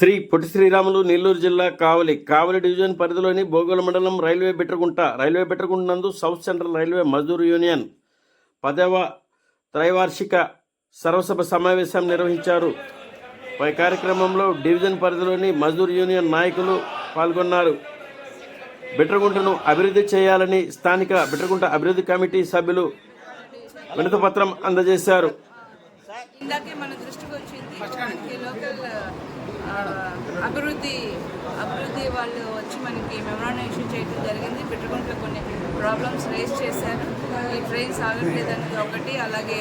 శ్రీ పొట్టి శ్రీరాములు నెల్లూరు జిల్లా కావలి కావలి డివిజన్ పరిధిలోని భోగోళ మండలం రైల్వే బిట్రగుంట రైల్వే బిట్రగుంట నందు south central railway Mazdoor union పదవ త్రైవార్షిక సర్వసభ సమావేశం నిర్వహించారు. పై కార్యక్రమంలో డివిజన్ పరిధిలోని మజ్దూర్ యూనియన్ నాయకులు పాల్గొన్నారు. బిట్రగుంటను అభివృద్ధి చేయాలని స్థానిక బిట్రగుంట అభివృద్ధి కమిటీ సభ్యులు వినతిపత్రం అందజేశారు. ఇందాకే మన దృష్టికి వచ్చింది లోకల్ అభివృద్ధి అభివృద్ధి వాళ్ళు వచ్చి మనకి మెమరాండం ఇష్యూ చేయడం జరిగింది. పెట్టుకుంటే కొన్ని ప్రాబ్లమ్స్ రేస్ చేశారు. ఈ ట్రైన్ ఆగట్లేదనేది అనేది ఒకటి. అలాగే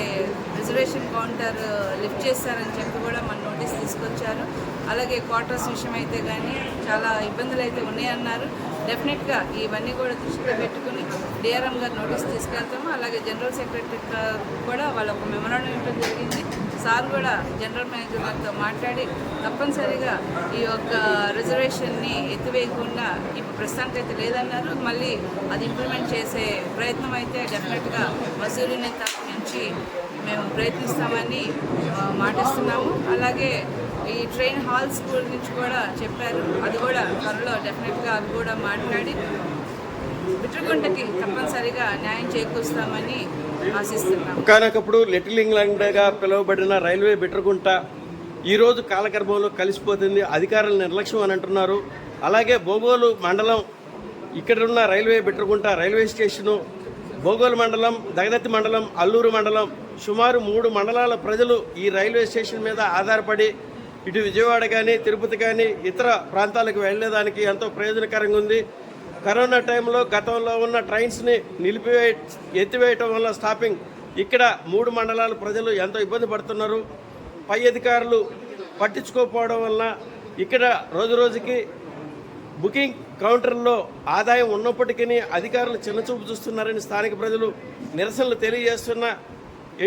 రిజర్వేషన్ కౌంటర్ లిఫ్ట్ చేశారని చెప్పి కూడా మన నోటీస్ తీసుకొచ్చారు. అలాగే క్వార్టర్స్ విషయం అయితే కానీ చాలా ఇబ్బందులు అయితే ఉన్నాయన్నారు. డెఫినెట్గా ఇవన్నీ కూడా దృష్టిలో పెట్టుకుని డిఆర్ఎం గారు నోటీస్ తీసుకెళ్తాము. అలాగే జనరల్ సెక్రటరీ కూడా వాళ్ళ ఒక మెమరాండం ఇవ్వడం జరిగింది. సార్ కూడా జనరల్ మేనేజర్ గారితో మాట్లాడి తప్పనిసరిగా ఈ యొక్క రిజర్వేషన్ని ఎత్తివేయకుండా ఇప్పుడు ప్రస్తుతానికి అయితే లేదన్నారు. మళ్ళీ అది ఇంప్లిమెంట్ చేసే ప్రయత్నం అయితే డెఫినెట్గా మసూరిని తరఫు నుంచి మేము ప్రయత్నిస్తామని మాటిస్తున్నాము. అలాగే ఈ ట్రైన్ హాల్స్ గురించి కూడా చెప్పారు. అది కూడా త్వరలో డెఫినెట్గా అది కూడా మాట్లాడి బిట్రగుంటకి తప్పనిసరిగా న్యాయం చేకూరుస్తామని ఒకనొకప్పుడు లిటిల్ ఇంగ్లాండ్గా పిలువబడిన రైల్వే బిట్రగుంట ఈరోజు కాలగర్భంలో కలిసిపోతుంది అధికారుల నిర్లక్ష్యం అని అంటున్నారు. అలాగే బోగోలు మండలం ఇక్కడ ఉన్న railway Bitragunta railway station Bogolu మండలం దగదత్తి మండలం అల్లూరు మండలం సుమారు మూడు మండలాల ప్రజలు ఈ రైల్వే స్టేషన్ మీద ఆధారపడి ఇటు విజయవాడ కానీ తిరుపతి కానీ ఇతర ప్రాంతాలకు వెళ్ళేదానికి ఎంతో ప్రయోజనకరంగా ఉంది. కరోనా టైంలో గతంలో ఉన్న ట్రైన్స్ని నిలిపివే ఎత్తివేయటం వల్ల స్టాపింగ్. ఇక్కడ మూడు మండలాల ప్రజలు ఎంతో ఇబ్బంది పడుతున్నారు. పై అధికారులు పట్టించుకోకపోవడం వలన ఇక్కడ రోజు రోజుకి బుకింగ్ కౌంటర్లో ఆదాయం ఉన్నప్పటికీ అధికారులు చిన్నచూపు చూస్తున్నారని స్థానిక ప్రజలు నిరసనలు తెలియజేస్తున్న.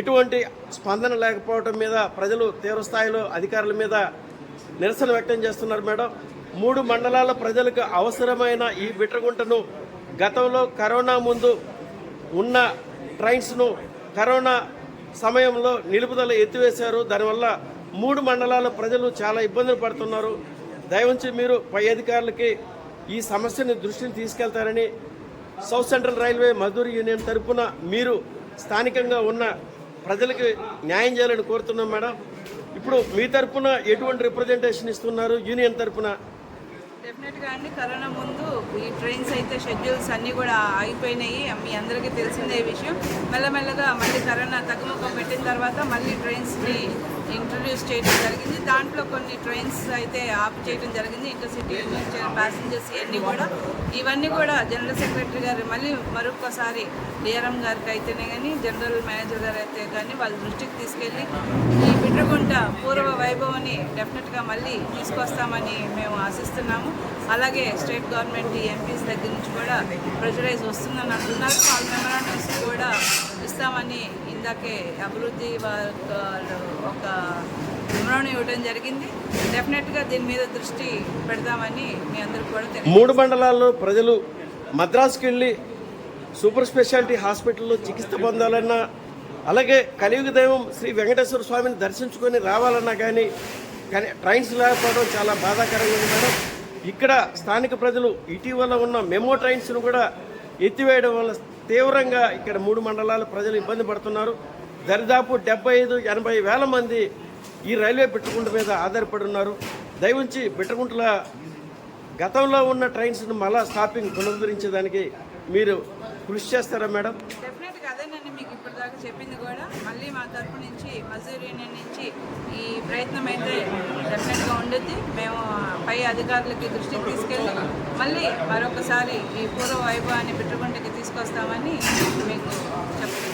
ఎటువంటి స్పందన లేకపోవడం మీద ప్రజలు తీవ్రస్థాయిలో అధికారుల మీద నిరసన వ్యక్తం చేస్తున్నారు మేడం. మూడు మండలాల ప్రజలకు అవసరమైన ఈ బిట్రగుంటను గతంలో కరోనా ముందు ఉన్న ట్రైన్స్ను కరోనా సమయంలో నిలుపుదల ఎత్తివేశారు. దానివల్ల మూడు మండలాల ప్రజలు చాలా ఇబ్బందులు పడుతున్నారు. దయవుంచి మీరు పై అధికారులకి ఈ సమస్యని దృష్టిని తీసుకెళ్తారని south central railway Mazdoor union తరఫున మీరు స్థానికంగా ఉన్న ప్రజలకు న్యాయం చేయాలని కోరుతున్నాం మేడం. ఇప్పుడు మీ తరపున ఎటువంటి రిప్రజెంటేషన్ ఇస్తున్నారు? యూనియన్ తరఫున డెఫినెట్గా అండి. కరోనా ముందు ఈ ట్రైన్స్ అయితే షెడ్యూల్స్ అన్నీ కూడా ఆగిపోయినాయి. మీ అందరికీ తెలిసిందే విషయం. మెల్లమెల్లగా మళ్ళీ కరోనా తగ్గుముఖం పెట్టిన తర్వాత మళ్ళీ ట్రైన్స్ని ఇంట్రడ్యూస్ చేయడం జరిగింది. దాంట్లో కొన్ని ట్రైన్స్ అయితే ఆఫ్ చేయడం జరిగింది. ఇంటర్సిటీ ప్యాసింజర్స్ ఇవన్నీ కూడా. ఇవన్నీ కూడా జనరల్ సెక్రటరీ గారు మళ్ళీ మరొకసారి డిఆర్ఎం గారికి అయితేనే కానీ జనరల్ మేనేజర్ గారు అయితే కానీ వాళ్ళ దృష్టికి తీసుకెళ్ళి ఈ బిడ్రగుంట పూర్వ వైభవాన్ని డెఫినెట్గా మళ్ళీ తీసుకొస్తామని మేము ఆశిస్తున్నాము. అలాగే స్టేట్ గవర్నమెంట్ ఎంపీస్ దగ్గర నుంచి కూడా ప్రెజరైజ్ వస్తుందని అంటున్నారు. వాళ్ళ మెమరాండమ్స్ కూడా ఇస్తామని ఇందాకే అభివృద్ధి వాళ్ళు ఒక మెమరాండం ఇవ్వడం జరిగింది. డెఫినెట్గా దీని మీద దృష్టి పెడదామని మీ అందరికి కూడా తెలియదు మూడు మండలాల్లో ప్రజలు మద్రాసుకి వెళ్ళి సూపర్ స్పెషాలిటీ హాస్పిటల్లో చికిత్స పొందాలన్నా అలాగే కలియుగ దైవం శ్రీ వెంకటేశ్వర స్వామిని దర్శించుకొని రావాలన్నా కానీ కానీ ట్రైన్స్ లేకపోవడం చాలా బాధాకరంగా ఉంది మేడం. ఇక్కడ స్థానిక ప్రజలు ఇటీవల ఉన్న మెమో ట్రైన్స్ను కూడా ఎత్తివేయడం వల్ల తీవ్రంగా ఇక్కడ మూడు మండలాలు ప్రజలు ఇబ్బంది పడుతున్నారు. దరిదాపు డెబ్బై ఐదు ఎనభై వేల మంది ఈ రైల్వే బిట్టగుంట మీద ఆధారపడి ఉన్నారు దయవుంచి బిట్టగుంటల గతంలో ఉన్న ట్రైన్స్ను మళ్ళా స్టాపింగ్ పునరుద్ధరించేదానికి మీరు కృషి చేస్తారా మేడం? డెఫినెట్గా అదేనండి మీకు ఇప్పటిదాకా చెప్పింది కూడా. మళ్ళీ మా తరపు నుంచి మజూర్ యూనియన్ నుంచి ఈ ప్రయత్నం అయితే డెఫినెట్గా ఉండేది మేము పై అధికారులకి దృష్టికి తీసుకెళ్ళి మళ్ళీ మరొకసారి ఈ పూర్వ వైభవాన్ని పెట్టుకుంటకి తీసుకొస్తామని మీకు చెప్తున్నాను